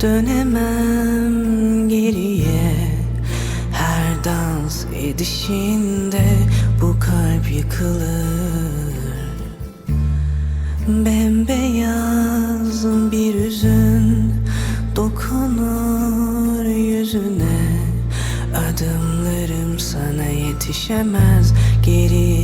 Dönemem geriye. Her dans edişinde bu kalp yıkılır. Bembeyaz bir üzün dokunur yüzüne. Adımlarım sana yetişemez geriye.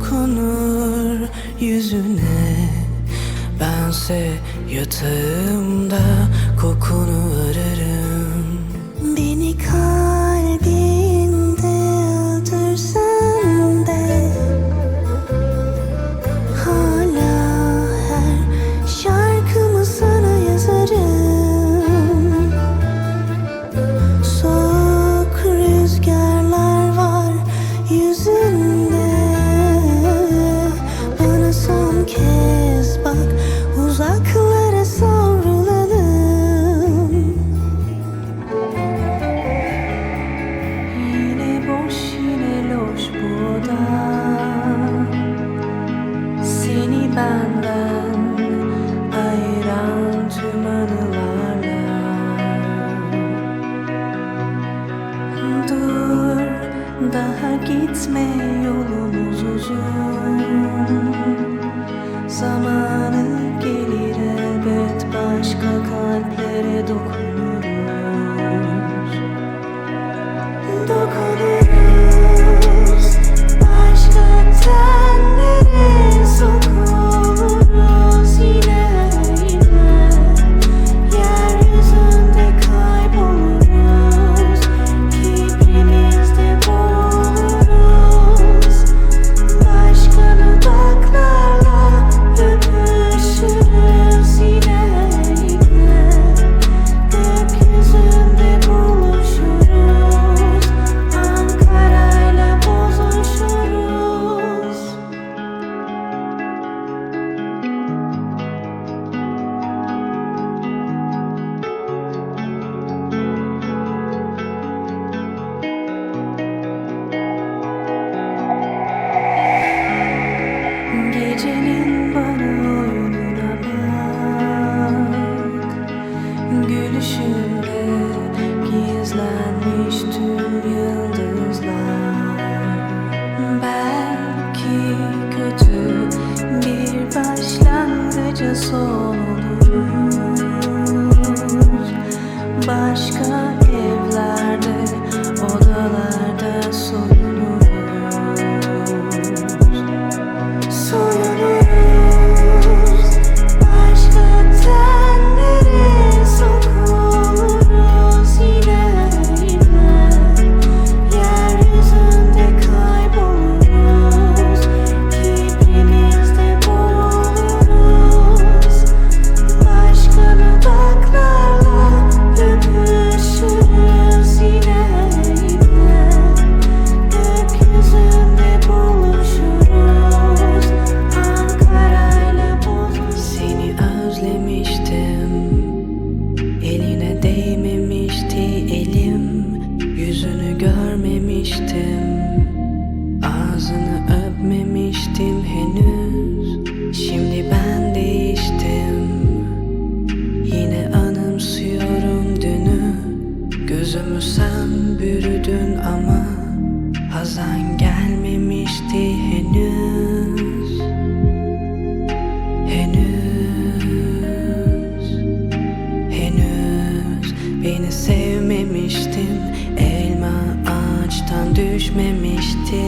dokunur yüzüne. Bense yatağımda kokunu ararım. düşmemişti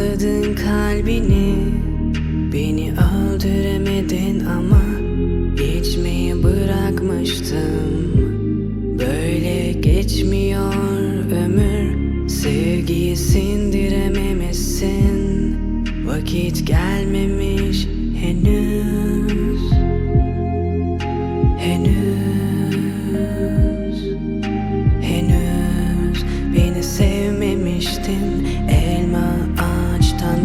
sakladın kalbini.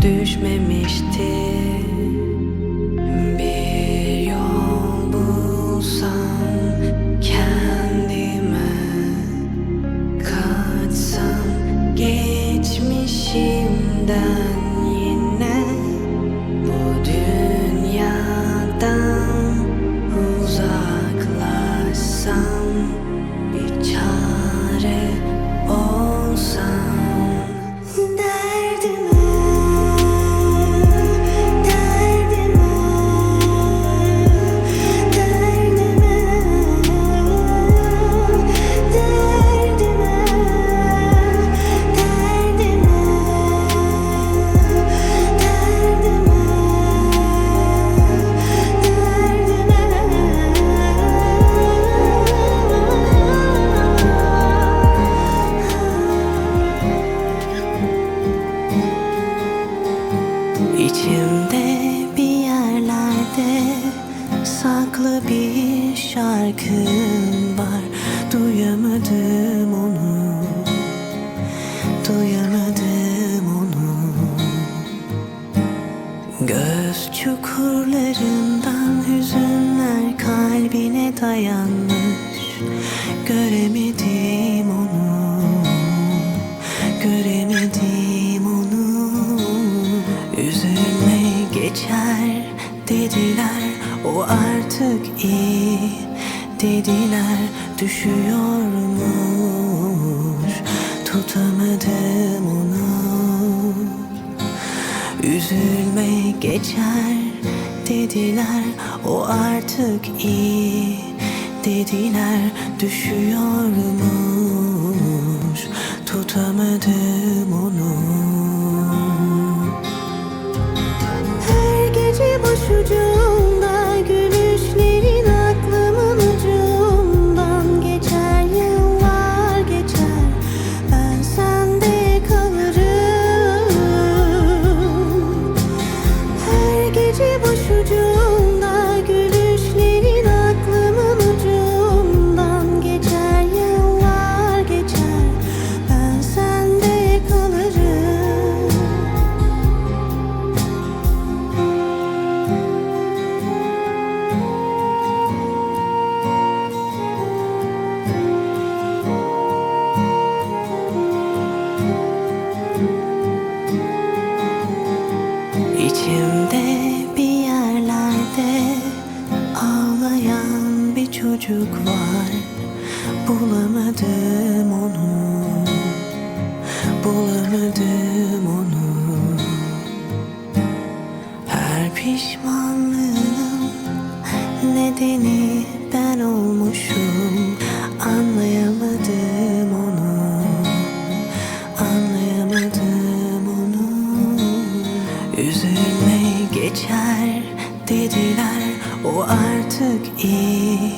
düşmemişti Duyamadım onu. Göz çukurlarından hüzünler kalbine dayanmış. Göremedim onu Göremedim onu. Üzülme geçer dediler O artık iyi dediler. Düşüyor mu? tutamadım onu. Üzülme geçer dediler. O artık iyi dediler. Düşüyormuş. Tutamadım onu. Her gece başucu Her pişmanlığın nedeni ben olmuşum. Anlayamadım onu Anlayamadım onu. Üzülme geçer dediler O artık iyi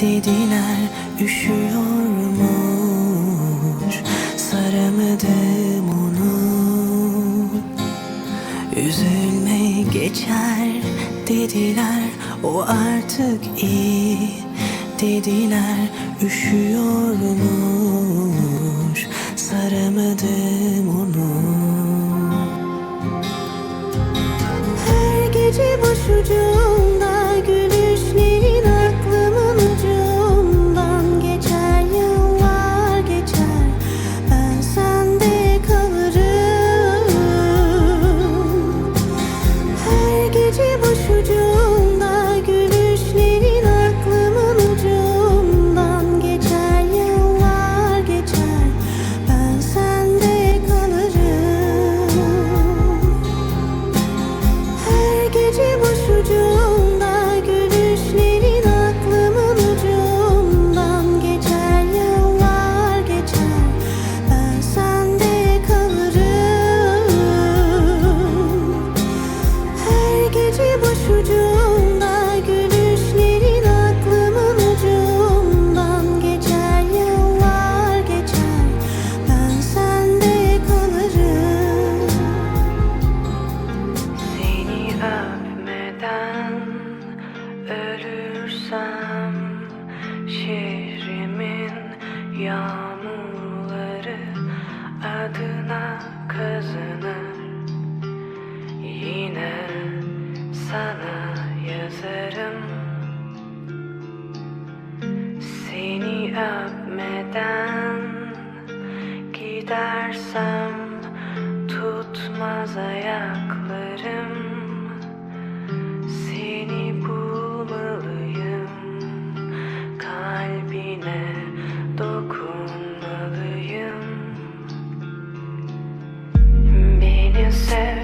dediler. Üşüyormuş saramadım. geçer dediler. O artık iyi dediler. Üşüyormuş saramadım onu. Her gece başucu Dönsem şehrimin yan said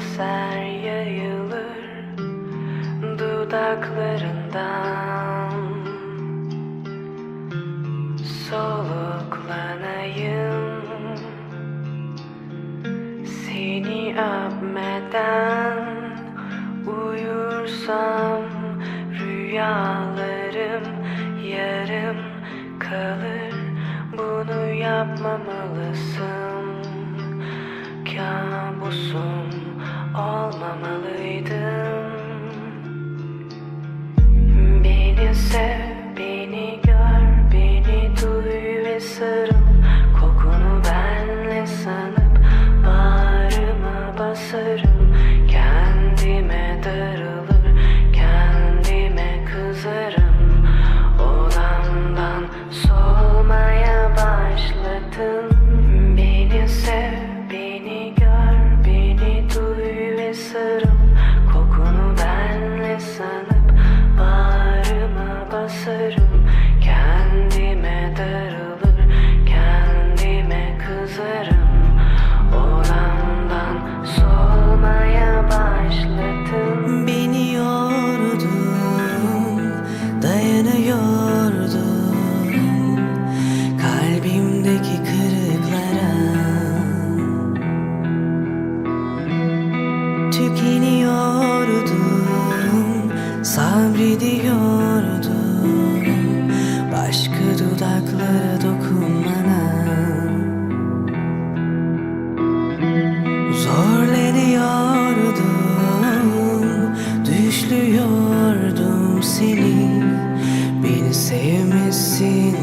Konser yayılır dudaklarından. bekliyordum seni. Beni sevmesin